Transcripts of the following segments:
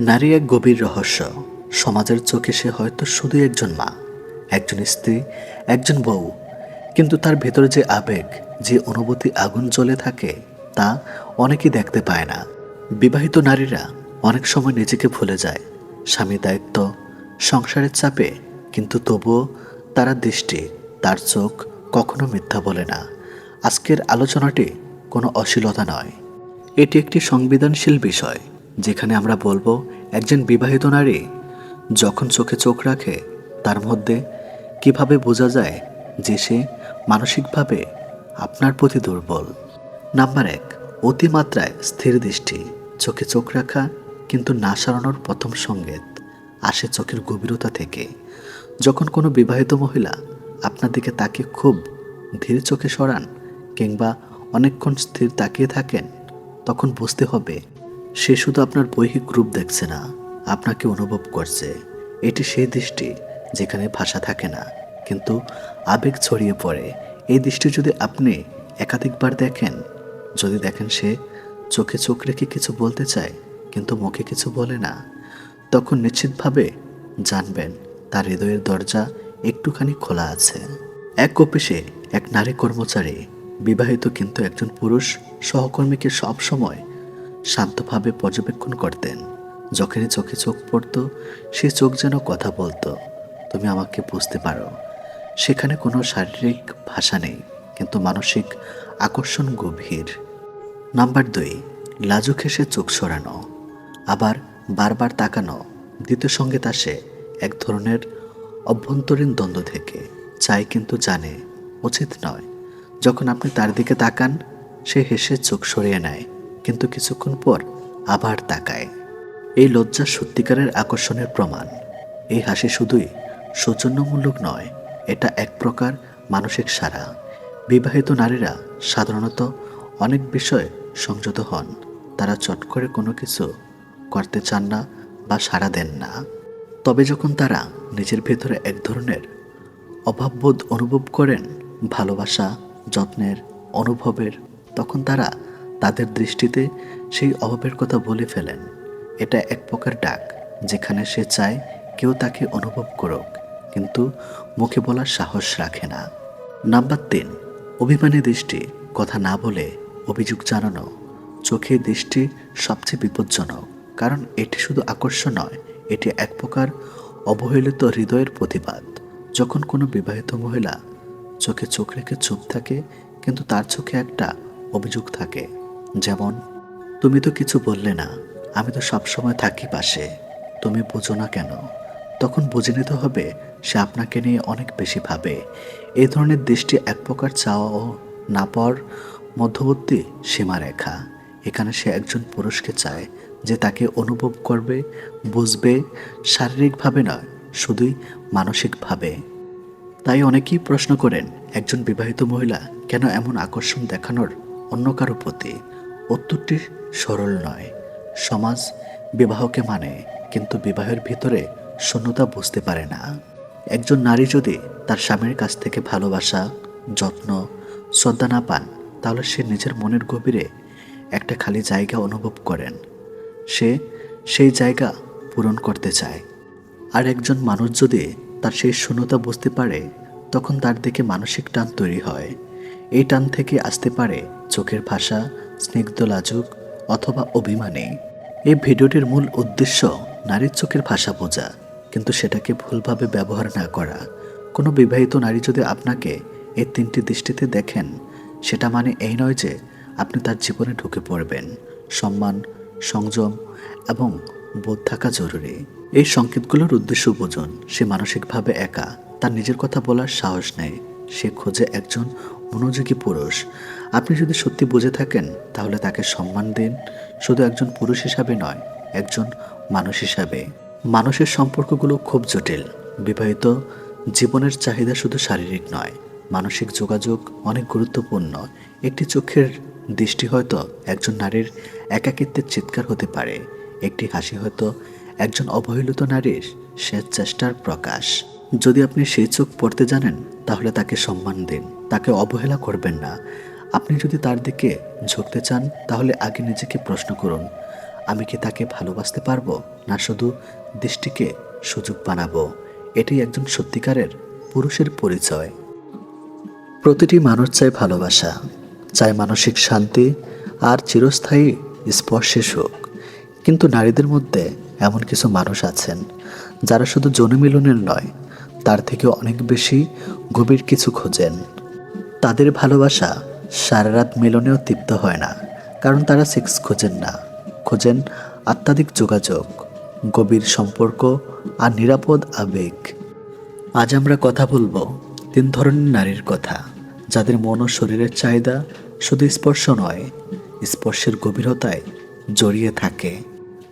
নারী এক গভীর রহস্য। সমাজের চোখে সে হয়তো শুধু একজন মা, একজন স্ত্রী, একজন বউ। কিন্তু তার ভেতরে যে আবেগ, যে অনুভূতি আগুন জ্বলে থাকে, তা অনেকেই দেখতে পায় না। বিবাহিত নারীরা অনেক সময় নিজেকে ভুলে যায়। স্বামী দায়িত্ব, সংসারের চাপে, কিন্তু তবুও তারা দৃষ্টি, তার চোখ কখনো মিথ্যা বলে না। আজকের আলোচনাটি কোনো অশ্লীলতা নয়। এটি একটি সংবেদনশীল বিষয়। যেখানে আমরা বলব, একজন বিবাহিত নারী যখন চোখে চোখ রাখে, তার মধ্যে কীভাবে বোঝা যায় যে সে মানসিকভাবে আপনার প্রতি দুর্বল? নাম্বার এক, অতিমাত্রায় স্থির দৃষ্টি। চোখে চোখ রাখা কিন্তু না সারানোর প্রথম সংকেত আসে চোখের গভীরতা থেকে। যখন কোনো বিবাহিত মহিলা আপনার দিকে তাকে খুব ধীরে চোখে সরান কিংবা অনেকক্ষণ স্থির তাকিয়ে থাকেন, তখন বুঝতে হবে সে শুধু আপনার বৈহিক রূপ দেখছে না, আপনাকে অনুভব করছে। এটি সেই দৃষ্টি যেখানে ভাষা থাকে না, কিন্তু আবেগ ছড়িয়ে পড়ে। এই দৃষ্টি যদি আপনি একাধিকবার দেখেন, যদি দেখেন সে চোখে চোখ রেখে কিছু বলতে চায়, কিন্তু মুখে কিছু বলে না, তখন নিশ্চিতভাবে জানবেন তার হৃদয়ের দরজা একটুখানি খোলা আছে। এক অফিসে এক নারী কর্মচারী, বিবাহিত কিন্তু একজন পুরুষ, সহকর্মীকে সব সময় শান্তভাবে পর্যবেক্ষণ করতেন। যখনই চোখে চোখ পড়তো, সে চোখ যেন কথা বলতো। তুমি আমাকে বুঝতে পারো, সেখানে কোনো শারীরিক ভাষা নেই, কিন্তু মানসিক আকর্ষণ গভীর। নাম্বার দুই, লাজুক হেসে চোখ সরানো। আবার বারবার তাকানো, দ্বিতীয় সংগীত আসে এক ধরনের অভ্যন্তরীণ দ্বন্দ্ব থেকে। চাই কিন্তু জানে, উচিত নয়। যখন আপনি তার দিকে তাকান, সে হেসে চোখ সরিয়ে নেয়। কিন্তু কিছুক্ষণ পর আবার তাকায়। এই লজ্জা সত্যিকারের আকর্ষণের প্রমাণ। এই হাসি শুধুই সৌজন্যমূলক নয়, এটা এক প্রকার মানসিক সারা বিবাহিত নারীরা সাধারণত অনেক বিষয়ে সংযত হন। তারা চট করে কোনো কিছু করতে চান না বা সাড়া দেন না। তবে যখন তারা নিজের ভেতরে এক ধরনের অভাববোধ অনুভব করেন, ভালোবাসা, যত্নের, অনুভবের, তখন তারা তাদের দৃষ্টিতে সেই অভাবের কথা বলে ফেলেন। এটা এক প্রকার ডাক, যেখানে সে চায় কেউ তাকে অনুভব করুক, কিন্তু মুখে বলার সাহস রাখে না। নাম্বার তিন, অভিমানী দৃষ্টি, কথা না বলে অভিযোগ জানানো। চোখে দৃষ্টি সবচেয়ে বিপজ্জনক, কারণ এটি শুধু আকর্ষণ নয়, এটি এক প্রকার অবহেলিত হৃদয়ের প্রতিবাদ। যখন কোনো বিবাহিত মহিলা চোখে চোখ রেখে চুপ থাকে, কিন্তু তার চোখে একটা অভিযোগ থাকে। যেমন, তুমি তো কিছু বললে না, আমি তো সবসময় থাকি পাশে, তুমি বোঝো না কেন? তখন বুঝে নিতে হবে, সে আপনাকে নিয়ে অনেক বেশি ভাবে। এই ধরনের দৃষ্টি এক প্রকার চাওয়া ও না পাওয়ার মধ্যবর্তী সীমারেখা। এখানে সে একজন পুরুষকে চায়, যে তাকে অনুভব করবে, বুঝবে, শারীরিকভাবে নয়, শুধুই মানসিকভাবে। তাই অনেকেই প্রশ্ন করেন, একজন বিবাহিত মহিলা কেন এমন আকর্ষণ দেখানোর অন্য কারও প্রতি? উত্তরটি সরল নয়। সমাজ বিবাহকে মানে কিন্তু বিবাহের ভিতরে শূন্যতা বুঝতে পারে না। একজন নারী যদি তার স্বামীর কাছ থেকে ভালোবাসা, যত্ন, শ্রদ্ধা না পান, তাহলে সে নিজের মনের গভীরে একটা খালি জায়গা অনুভব করেন। সে সেই জায়গা পূরণ করতে চায়। আর একজন মানুষ যদি তার সেই শূন্যতা বুঝতে পারে, তখন তার দিকে মানসিক টান তৈরি হয়। এই টান থেকে আসতে পারে চোখের ভাষা স্নিগ্ধ লাজুক অথবা অভিমানী। এই ভিডিওটির মূল উদ্দেশ্য নারীর চোখের ভাষা বোঝা, কিন্তু সেটাকে ভুলভাবে ব্যবহার না করা। কোনো বিবাহিত নারী যদি আপনাকে এই তিনটি দৃষ্টিতে দেখেন, সেটা মানে এই নয় যে আপনি তার জীবনে ঢুকে পড়বেন। সম্মান, সংযম এবং বোধ থাকা জরুরি। এই সংকেতগুলোর উদ্দেশ্য বুঝুন, সে মানসিকভাবে একা, তার নিজের কথা বলার সাহস নেয় সে খোঁজে একজন মনোযোগী পুরুষ। আপনি যদি সত্যি বুঝে থাকেন, তাহলে তাকে সম্মান দিন। শুধু একজন পুরুষ হিসাবে নয়, একজন মানুষ হিসাবে। মানুষের সম্পর্কগুলো খুব জটিল। বিবাহিত জীবনের চাহিদা শুধু শারীরিক নয়, মানসিক যোগাযোগ অনেক গুরুত্বপূর্ণ। একটি চোখের দৃষ্টি হয়তো একজন নারীর একাকিত্বের চিৎকার হতে পারে, একটি হাসি হয়তো একজন অবহেলিত নারীর শেষ চেষ্টার প্রকাশ। যদি আপনি সেই চোখ পড়তে জানেন, তাহলে তাকে সম্মান দিন। তাকে অবহেলা করবেন না। আপনি যদি তার দিকে ঝুঁকতে চান, তাহলে আগে নিজেকে প্রশ্ন করুন, আমি কি তাকে ভালোবাসতে পারব? না, শুধু দৃষ্টিকে সুযোগ বানাবো। এটাই একজন সত্যিকারের পুরুষের পরিচয়। প্রতিটি মানুষ চায় ভালোবাসা, চায় মানসিক শান্তি আর চিরস্থায়ী স্পর্শে সুখ। কিন্তু নারীদের মধ্যে এমন কিছু মানুষ আছেন, যারা শুধু জনমিলনের নয়, তার থেকে অনেক বেশি গভীর কিছু খোঁজেন। তাদের ভালোবাসা সারা রাত মিলনেও তৃপ্ত হয় না, কারণ তারা সেক্স খোঁজেন না। খোঁজেন আত্মাধিক যোগাযোগ, গভীর সম্পর্ক আর নিরাপদ আবেগ। আজ আমরা কথা বলব তিন ধরনের নারীর কথা, যাদের মন ও শরীরের চাহিদা শুধু স্পর্শ নয়, স্পর্শের গভীরতায় জড়িয়ে থাকে।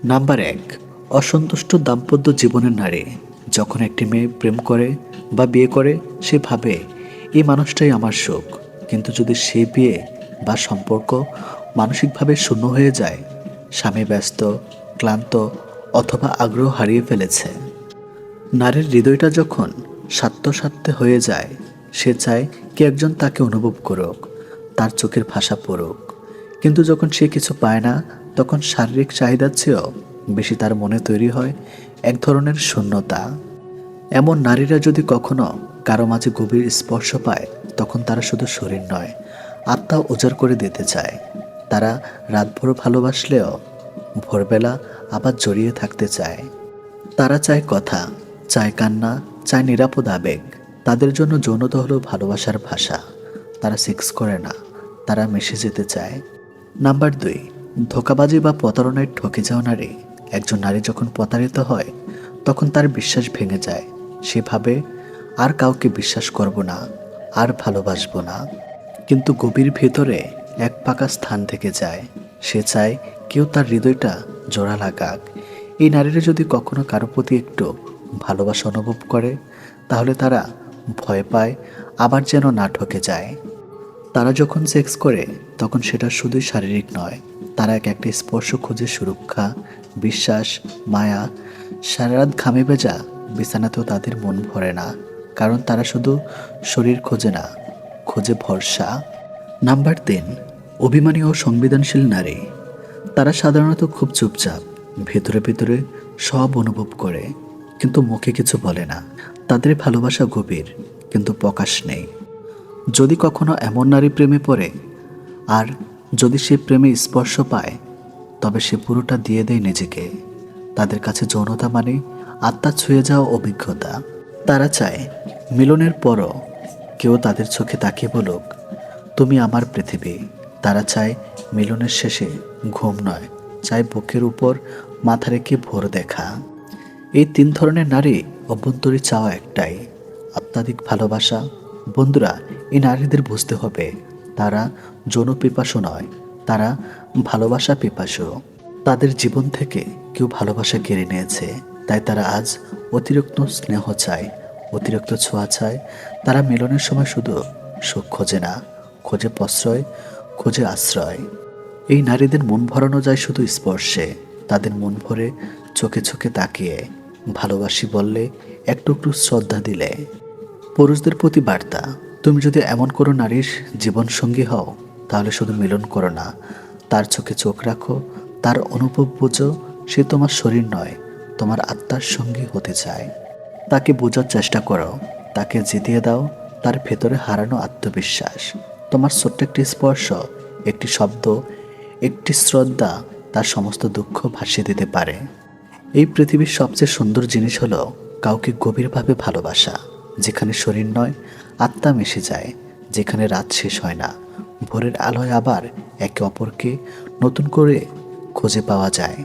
নাম্বার এক, অসন্তুষ্ট দাম্পত্য জীবনের নারী, যখন একটি মেয়ে প্রেম করে বা বিয়ে করে, সে ভাবে, এই মানুষটাই আমার সুখ। কিন্তু যদি সে বিয়ে বা সম্পর্ক মানসিকভাবে শূন্য হয়ে যায়, স্বামী ব্যস্ত, ক্লান্ত অথবা আগ্রহ হারিয়ে ফেলেছে। নারীর হৃদয়টা যখন স্বার্থস্বার্থে হয়ে যায়, সে চায় কে একজন তাকে অনুভব করুক, তার চোখের ভাষা পড়ুক। কিন্তু যখন সে কিছু পায় না, তখন শারীরিক চাহিদার চেয়েও বেশি তার মনে তৈরি হয় এক ধরনের শূন্যতা। এমন নারীরা যদি কখনো কারও মাঝে গভীর স্পর্শ পায় তখন তারা শুধু শরীর নয় আত্মা উজাড় করে দিতে চায়। তারা রাতভর ভালোবাসলেও ভোরবেলা আবার জড়িয়ে থাকতে চায়। তারা চায় কথা, চায় কান্না, চায় নিরাপদ আবেগ। তাদের জন্য যৌনতা হলো ভালোবাসার ভাষা। তারা সেক্স করে না, তারা মিশে যেতে চায়। নাম্বার দুই, ধোকাবাজি বা প্রতারণায় ঠকে যাওয়া নারী। একজন নারী যখন প্রতারিত হয়, তখন তার বিশ্বাস ভেঙে যায়। সেভাবে আর কাউকে বিশ্বাস করব না। আর ভালোবাসবো না। কিন্তু গভীর ভেতরে এক পাকা স্থান থেকে যায়। সে চায় কেউ তার হৃদয়টা জোড়া লাগাক। এই নারীরা যদি কখনো কারও প্রতি একটু ভালোবাসা অনুভব করে, তাহলে তারা ভয় পায়, আবার যেন না ঠকে যায়। তারা যখন সেক্স করে, তখন সেটা শুধুই শারীরিক নয়, তারা এক একটা স্পর্শ খুঁজে সুরক্ষা, বিশ্বাস, মায়া সারা রাত ঘামে ভেজা বিছানাতেও তাদের মন ভরে না। কারণ তারা শুধু শরীর খোঁজে না, খোঁজে ভরসা। নাম্বার তিন, অভিমানী ও সংবেদনশীল নারী। তারা সাধারণত খুব চুপচাপ, ভেতরে ভেতরে সব অনুভব করে, কিন্তু মুখে কিছু বলে না। তাদের ভালোবাসা গভীর, কিন্তু প্রকাশ নেই। যদি কখনো এমন নারী প্রেমে পড়ে, আর যদি সে প্রেমে স্পর্শ পায়, তবে সে পুরোটা দিয়ে দেয় নিজেকে। তাদের কাছে যৌনতা মানে আত্মা ছুঁয়ে যাওয়া অভিজ্ঞতা। তারা চায়, মিলনের পরও কেউ তাদের চোখে তাকিয়ে বলুক, তুমি আমার পৃথিবী। তারা চায়, মিলনের শেষে ঘুম নয়, চায় বুকের উপর মাথা রেখে ভোর দেখা। এই তিন ধরনের নারী অভ্যন্তরী চাওয়া একটাই আত্মাধিক ভালোবাসা। বন্ধুরা, এই নারীদের বুঝতে হবে, তারা যৌন পিপাসু নয়, তারা ভালোবাসা পিপাসু। তাদের জীবন থেকে কেউ ভালোবাসা কেড়ে নিয়েছে। তাই তারা আজ অতিরিক্ত স্নেহ চায়, অতিরিক্ত ছোঁয়া চায়। তারা মিলনের সময় শুধু সুখ খোঁজে না, খোঁজে প্রশ্রয়, খোঁজে আশ্রয়। এই নারীদের মন ভরানো যায় শুধু স্পর্শে, তাদের মন ভরে চোখে চোখে তাকিয়ে, ভালোবাসি বললে একটু শ্রদ্ধা দিলে। পুরুষদের প্রতি বার্তা, তুমি যদি এমন কোনো নারীর জীবনসঙ্গী হও, তাহলে শুধু মিলন করো না। তার চোখে চোখ রাখো, তার অনুভব বুঝো সে তোমার শরীর নয় তোমার আত্মার সঙ্গী হতে চায়। তাকে বোঝার চেষ্টা করো। তাকে জিতিয়ে দাও। তার ভেতরে হারানো আত্মবিশ্বাস। তোমার ছোট্ট একটি স্পর্শ, একটি শব্দ, একটি শ্রদ্ধা তার সমস্ত দুঃখ ভাসিয়ে দিতে পারে। এই পৃথিবীর সবচেয়ে সুন্দর জিনিস হলো কাউকে গভীরভাবে ভালোবাসা, যেখানে শরীর নয়, আত্মা মিশে যায়, যেখানে রাত শেষ হয় না। ভোরের আলোয় আবার একে অপরকে নতুন করে খুঁজে পাওয়া যায়।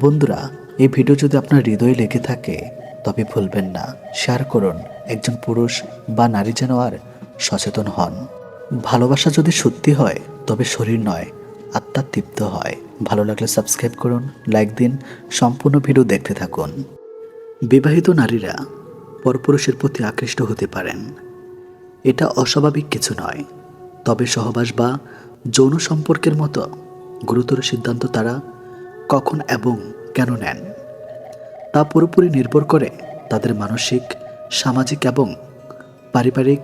বন্ধুরা এই ভিডিও যদি আপনার হৃদয়ে লেগে থাকে, তবে ভুলবেন না। শেয়ার করুন, একজন পুরুষ বা নারী যেন আর সচেতন হন। ভালোবাসা যদি সত্যি হয়, তবে শরীর নয়, আত্মা তৃপ্ত হয়। ভালো লাগলে সাবস্ক্রাইব করুন, লাইক দিন, সম্পূর্ণ ভিডিও দেখতে থাকুন। বিবাহিত নারীরা পরপুরুষের প্রতি আকৃষ্ট হতে পারেন। এটা অস্বাভাবিক কিছু নয়। তবে সহবাস বা যৌন সম্পর্কের মতো গুরুতর সিদ্ধান্ত তারা কখন এবং কেন নেন। তা পুরোপুরি নির্ভর করে তাদের মানসিক, সামাজিক এবং পারিবারিক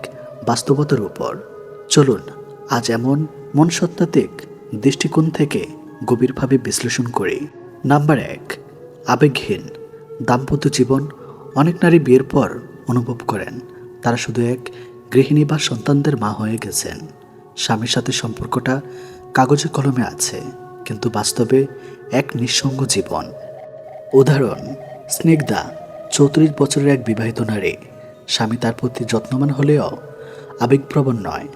বাস্তবতার উপর। চলুন, আজ এমন মনসত্ত্বাত্ত্বিক দৃষ্টিকোণ থেকে গভীরভাবে বিশ্লেষণ করি। নাম্বার এক, আবেগহীন। দাম্পত্য জীবন অনেক নারী বিয়ের পর অনুভব করেন। তারা শুধু এক গৃহিণী বা সন্তানদের মা হয়ে গেছেন। স্বামীর সাথে সম্পর্কটা কাগজে কলমে আছে। কিন্তু বাস্তবে এক নিঃসঙ্গ জীবন। উদাহরণ, স্নিগ্ধা, চৌত্রিশ বছরের এক বিবাহিত নারী। স্বামী তার প্রতি যত্নবান হলেও আবেগপ্রবণ নয়।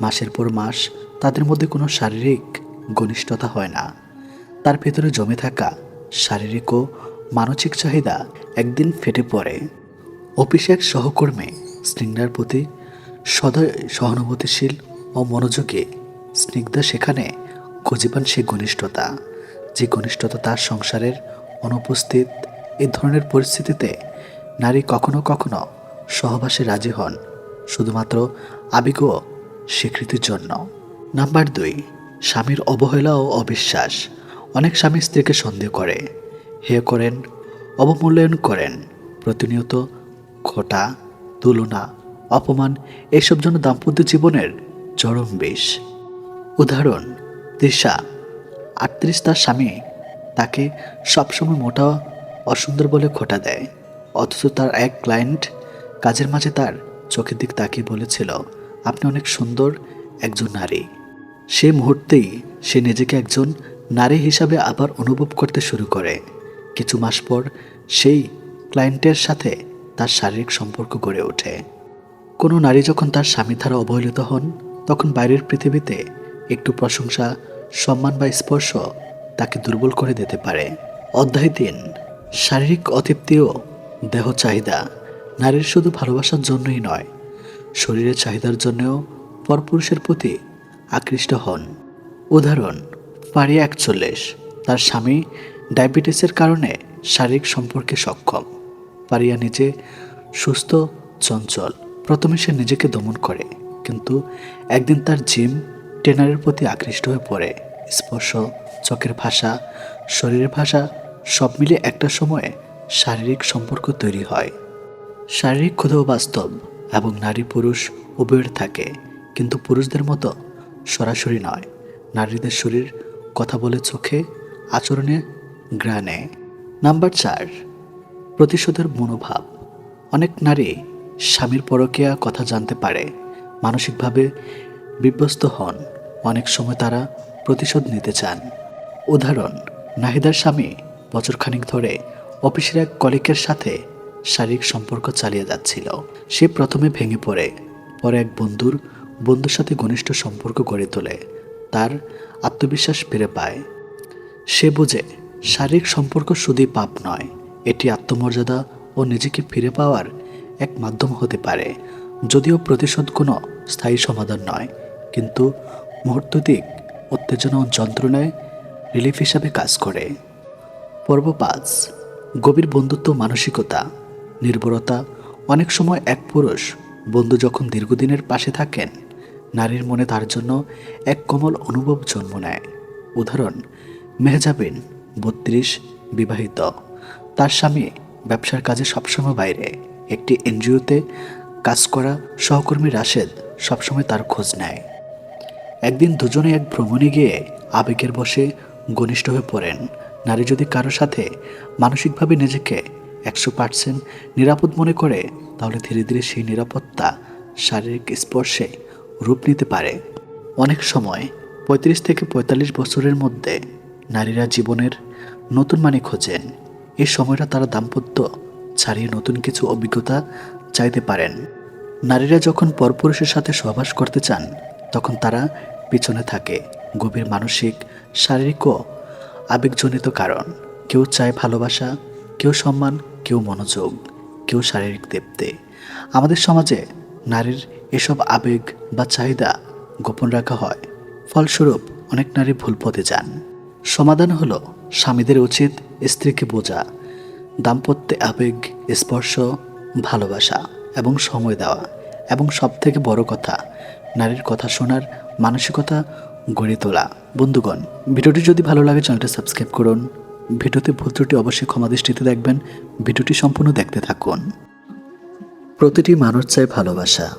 মাসের পর মাস তাদের মধ্যে কোনো শারীরিক ঘনিষ্ঠতা হয় না। তার ভেতরে জমে থাকা শারীরিক ও মানসিক চাহিদা একদিন ফেটে পড়ে। অফিসে এক সহকর্মী স্নিগ্ধার প্রতি সদয় সহানুভূতিশীল ও মনোযোগী। স্নিগ্ধা সেখানে খুঁজে পান সেই ঘনিষ্ঠতা, যে ঘনিষ্ঠতা তার সংসারের অনুপস্থিত এ ধরনের পরিস্থিতিতে নারী কখনো কখনো সহবাসে রাজি হন, শুধুমাত্র আবেগ স্বীকৃতির জন্য। নাম্বার দুই, স্বামীর অবহেলা ও অবিশ্বাস। অনেক স্বামী স্ত্রীকে সন্দেহ করে হে করেন, অবমূল্যায়ন করেন, প্রতিনিয়ত খোটা, তুলনা, অপমান, এসব জন্য দাম্পত্য জীবনের চরম বেশ উদাহরণ তৃষা আটত্রিশ তার স্বামী, তাকে সবসময় মোটা অসুন্দর বলে খোটা দেয়। অথচ তার এক ক্লায়েন্ট কাজের মাঝে তার চোখের দিক তাকিয়ে বলেছিল, আপনি অনেক সুন্দর একজন নারী। সে মুহূর্তেই সে নিজেকে একজন নারী হিসাবে আবার অনুভব করতে শুরু করে। কিছু মাস পর সেই ক্লায়েন্টের সাথে তার শারীরিক সম্পর্ক গড়ে ওঠে। কোনো নারী যখন তার স্বামী দ্বারা অবহেলিত হন, তখন বাইরের পৃথিবীতে একটু প্রশংসা সম্মান বা স্পর্শ তাকে দুর্বল করে দিতে পারে। অধ্যায় তিন, শারীরিক অতৃপ্তি ও দেহ চাহিদা। নারীর শুধু ভালোবাসার জন্যই নয়, শরীরের চাহিদার জন্যও পরপুরুষের প্রতি আকৃষ্ট হন। উদাহরণ পারিয়া একচল্লিশ, তার স্বামী ডায়াবেটিসের কারণে শারীরিক সম্পর্কে সক্ষম। পারিয়া নিজে সুস্থ, চঞ্চল। প্রথমে সে নিজেকে দমন করে, কিন্তু একদিন তার জিম ট্রেনারের প্রতি আকৃষ্ট হয়ে পড়ে। স্পর্শ, চোখের ভাষা, শরীরের ভাষা সব মিলে একটা সময়ে শারীরিক সম্পর্ক তৈরি হয়। শারীরিক ক্ষুধাও বাস্তব এবং নারী পুরুষ উভয়ের থাকে, কিন্তু পুরুষদের মতো সরাসরি নয়। নারীদের শরীর, কথা বলে চোখে, আচরণে গ্রানে নাম্বার চার, প্রতিশোধের মনোভাব। অনেক নারী স্বামীর পরকীয়া কথা জানতে পারে, মানসিকভাবে বিভ্যস্ত হন। অনেক সময় তারা প্রতিশোধ নিতে চান। উদাহরণ, নাহিদার স্বামী বছরখানিক ধরে অফিসের এক কলিকের সাথে শারীরিক সম্পর্ক চালিয়ে যাচ্ছিল। সে প্রথমে ভেঙে পড়ে, পরে এক বন্ধুর বন্ধুর সাথে ঘনিষ্ঠ সম্পর্ক গড়ে তোলে। তার আত্মবিশ্বাস ফিরে পায়। সে বোঝে, শারীরিক সম্পর্ক শুধুই পাপ নয়, এটি আত্মমর্যাদা ও নিজেকে ফিরে পাওয়ার এক মাধ্যম হতে পারে, যদিও প্রতিশোধ কোনো স্থায়ী সমাধান নয়। কিন্তু মুহূর্ততিক উত্তেজনা ও যন্ত্রণায় রিলিফ হিসাবে কাজ করে। পর্ব পাঁচ, গভীর বন্ধুত্ব মানসিকতা। নির্ভরতা অনেক সময় এক পুরুষ বন্ধু যখন দীর্ঘদিনের পাশে থাকেন, নারীর মনে তার জন্য এক কোমল অনুভব জন্ম নেয়। উদাহরণ, মেহজাবিন, বত্রিশ, বিবাহিত। তার স্বামী ব্যবসার কাজে সবসময় বাইরে। একটি এনজিওতে কাজ করা সহকর্মী রাশেদ সবসময় তার খোঁজ নেয়। একদিন দুজনে এক ভ্রমণে গিয়ে আবেগের বসে ঘনিষ্ঠ হয়ে পড়েন। নারী যদি কারও সাথে মানসিকভাবে নিজেকে একশো পার্সেন্ট নিরাপদ মনে করে, তাহলে ধীরে ধীরে সেই নিরাপত্তা শারীরিক স্পর্শে রূপ নিতে পারে। অনেক সময় পঁয়ত্রিশ থেকে পঁয়তাল্লিশ বছরের মধ্যে নারীরা জীবনের নতুন মানে খোঁজেন। এই সময়টা তারা দাম্পত্য ছাড়িয়ে নতুন কিছু অভিজ্ঞতা চাইতে পারেন। নারীরা যখন পরপুরুষের সাথে সহবাস করতে চান তখন তারা পিছনে থাকে। গভীর মানসিক, শারীরিক ও আবেগজনিত কারণ। কেউ চায় ভালোবাসা, কেউ সম্মান, কেউ মনোযোগ, কেউ শারীরিক দেবতে আমাদের সমাজে নারীর এসব আবেগ বা চাহিদা গোপন রাখা হয়। ফলস্বরূপ অনেক নারী ভুল পথে যান। সমাধান হলো স্বামীদের উচিত স্ত্রীকে বোঝা, দাম্পত্যে আবেগ, স্পর্শ, ভালোবাসা এবং সময় দেওয়া এবং সবথেকে বড় কথা নারীর কথা শোনার মানসিকতা গড়ে তোলা। বন্ধুগণ, ভিডিওটি যদি ভালো লাগে, চ্যানেলটা সাবস্ক্রাইব করুন। ভিডিওতে ভুল ত্রুটি অবশ্যই ক্ষমা দৃষ্টিতে দেখবেন। ভিডিওটি সম্পূর্ণ দেখতে থাকুন। প্রতিটি মানুষ চায় ভালোবাসা,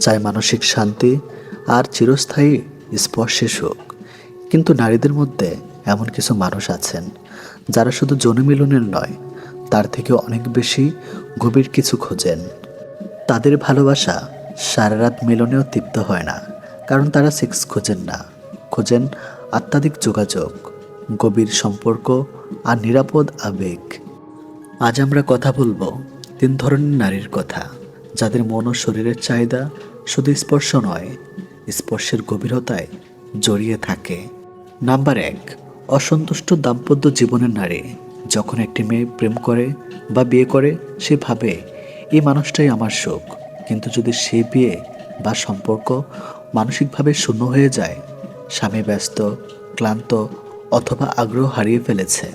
চায় মানসিক শান্তি আর চিরস্থায়ী স্পর্শে সুখ। কিন্তু নারীদের মধ্যে এমন কিছু মানুষ আছেন, যারা শুধু জনমিলনের নয়, তার থেকে অনেক বেশি গভীর কিছু খোঁজেন। তাদের ভালোবাসা সারা রাত মিলনেও তৃপ্ত হয় না, কারণ তারা সেক্স খোঁজেন না। খোঁজেন আত্মাধিক যোগাযোগ, গভীর সম্পর্ক আর নিরাপদ আবেগ। আজ আমরা কথা বলব তিন ধরনের নারীর কথা, যাদের মন ও শরীরের চাহিদা শুধু স্পর্শ নয়, স্পর্শের গভীরতায় জড়িয়ে থাকে। নাম্বার এক, অসন্তুষ্ট দাম্পত্য জীবনের নারী। যখন একটি মেয়ে প্রেম করে বা বিয়ে করে, সে ভাবে, এই মানুষটাই আমার সুখ। কিন্তু যদি সে বিয়ে বা সম্পর্ক মানসিকভাবে শূন্য হয়ে যায়, স্বামী ব্যস্ত, ক্লান্ত অথবা আগ্রহ হারিয়ে ফেলেছে।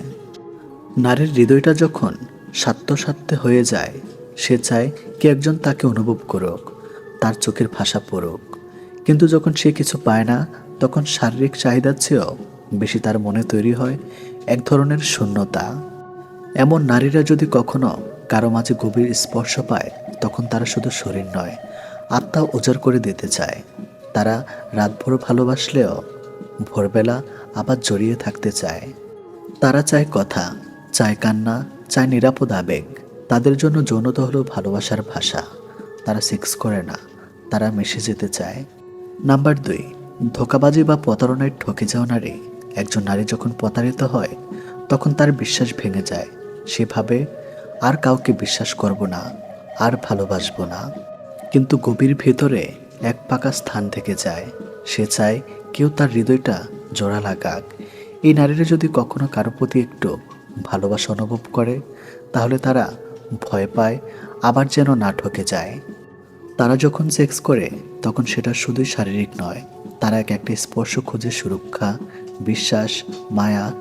নারীর হৃদয়টা যখন স্বার্থস্বার্থে হয়ে যায়, সে চায় কে একজন তাকে অনুভব করুক, তার চোখের ভাষা পড়ুক। কিন্তু যখন সে কিছু পায় না, তখন শারীরিক চাহিদার চেয়েও বেশি তার মনে তৈরি হয় এক ধরনের শূন্যতা। এমন নারীরা যদি কখনো কারও মাঝে গভীর স্পর্শ পায়, তখন তারা শুধু শরীর নয় আত্মা উজাড় করে দিতে চায়। তারা রাতভর ভালোবাসলেও ভোরবেলা আবার জড়িয়ে থাকতে চায়। তারা চায় কথা, চায় কান্না, চায় নিরাপদ আবেগ। তাদের জন্য যৌনতা হলো ভালোবাসার ভাষা। তারা সেক্স করে না, তারা মিশে যেতে চায়। নাম্বার দুই, ধোকাবাজি বা প্রতারণায় ঠকে যাওয়া নারী। একজন নারী যখন প্রতারিত হয়, তখন তার বিশ্বাস ভেঙে যায়। সে ভাবে আর কাউকে বিশ্বাস করব না, আর ভালোবাসবো না। কিন্তু গভীর ভেতরে এক পাকা স্থান থেকে যায়। সে চায় কেউ তার হৃদয়টা জোড়া লাগাক। এই নারীরা যদি কখনো কারও প্রতি একটু ভালোবাসা অনুভব করে, তাহলে তারা ভয় পায়, আবার যেন না ঠকে যায়। তারা যখন সেক্স করে, তখন সেটা শুধুই শারীরিক নয়, তারা এক একটা স্পর্শ খুঁজে সুরক্ষা, বিশ্বাস, মায়া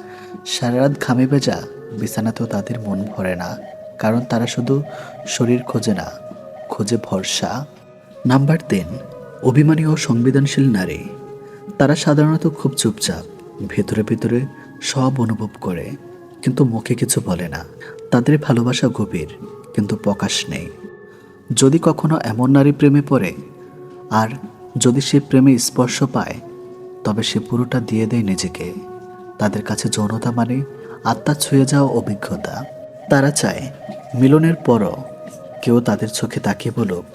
সারা রাত ঘামে ভেজা, বিছানাতেও তাদের মন ভরে না। কারণ তারা শুধু শরীর খোঁজে না, খোঁজে ভরসা। নাম্বার তিন, অভিমানী ও সংবেদনশীল নারী। তারা সাধারণত খুব চুপচাপ, ভেতরে ভেতরে সব অনুভব করে, কিন্তু মুখে কিছু বলে না। তাদের ভালোবাসা গভীর, কিন্তু প্রকাশ নেই। যদি কখনো এমন নারী প্রেমে পড়ে, আর যদি সে প্রেমে স্পর্শ পায়, তবে সে পুরোটা দিয়ে দেয় নিজেকে। তাদের কাছে যৌনতা মানে আত্মা ছুঁয়ে যাওয়া অভিজ্ঞতা। তারা চায়, মিলনের পরও কেউ তাদের চোখে তাকিয়ে বলুক,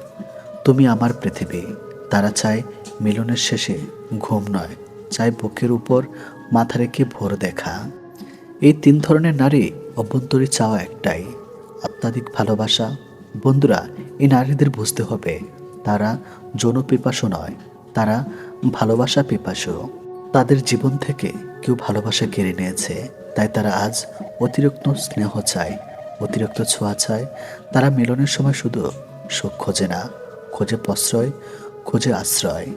তুমি আমার পৃথিবী। তারা চায়, মিলনের শেষে ঘুম নয়। চায় বুকের উপর মাথা রেখে ভোর দেখা। এই তিন ধরনের নারী অভ্যন্তরী চাওয়া একটাই অত্যাধিক ভালোবাসা। বন্ধুরা, এই নারীদের বুঝতে হবে, তারা যৌন পিপাসু নয়, তারা ভালোবাসা পিপাসু। তাদের জীবন থেকে কেউ ভালোবাসা কেড়ে নিয়েছে। তাই তারা আজ অতিরিক্ত স্নেহ চায়, অতিরিক্ত ছোঁয়া চায়। তারা মিলনের সময় শুধু সুখ খোঁজে না, খোঁজে প্রশ্রয়, খোঁজে আশ্রয়।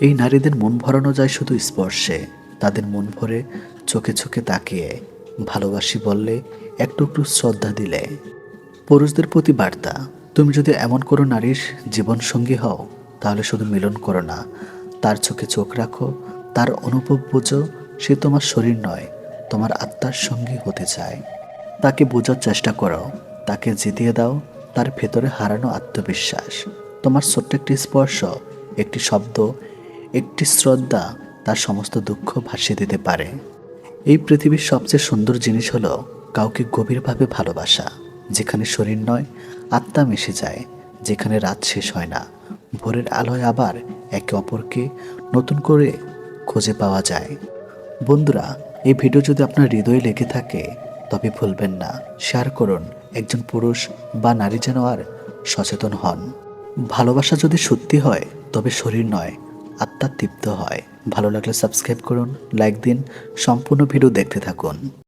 এই নারীদের মন ভরানো যায় শুধু স্পর্শে, তাদের মন ভরে চোখে চোখে তাকিয়ে, ভালোবাসি বললে একটু শ্রদ্ধা দিলে। পুরুষদের প্রতি বার্তা, তুমি যদি এমন কোনো নারীর জীবন সঙ্গী হও, তাহলে শুধু মিলন করো না। তার চোখে চোখ রাখো, তার অনুভব বোঝো, সে তোমার শরীর নয় তোমার আত্মার সঙ্গী হতে চায়। তাকে বোঝার চেষ্টা করো, তাকে জিতিয়ে দাও, তার ভেতরে হারানো আত্মবিশ্বাস। তোমার ছোট্ট একটি স্পর্শ, একটি শব্দ, একটি শ্রদ্ধা, তার সমস্ত দুঃখ ভাসিয়ে দিতে পারে। এই পৃথিবীর সবচেয়ে সুন্দর জিনিস হলো কাউকে গভীরভাবে ভালোবাসা, যেখানে শরীর নয়, আত্মা মিশে যায়, যেখানে রাত শেষ হয় না। ভোরের আলোয় আবার একে অপরকে নতুন করে খুঁজে পাওয়া যায়। বন্ধুরা এই ভিডিও যদি আপনার হৃদয়ে লেগে থাকে, তবে ভুলবেন না। শেয়ার করুন, একজন পুরুষ বা নারী যেন আর সচেতন হন। ভালোবাসা যদি সত্যি হয়, তবে শরীর নয়, আত্মা তৃপ্ত হয়। ভালো লাগলে সাবস্ক্রাইব করুন, লাইক দিন, সম্পূর্ণ ভিডিও দেখতে থাকুন।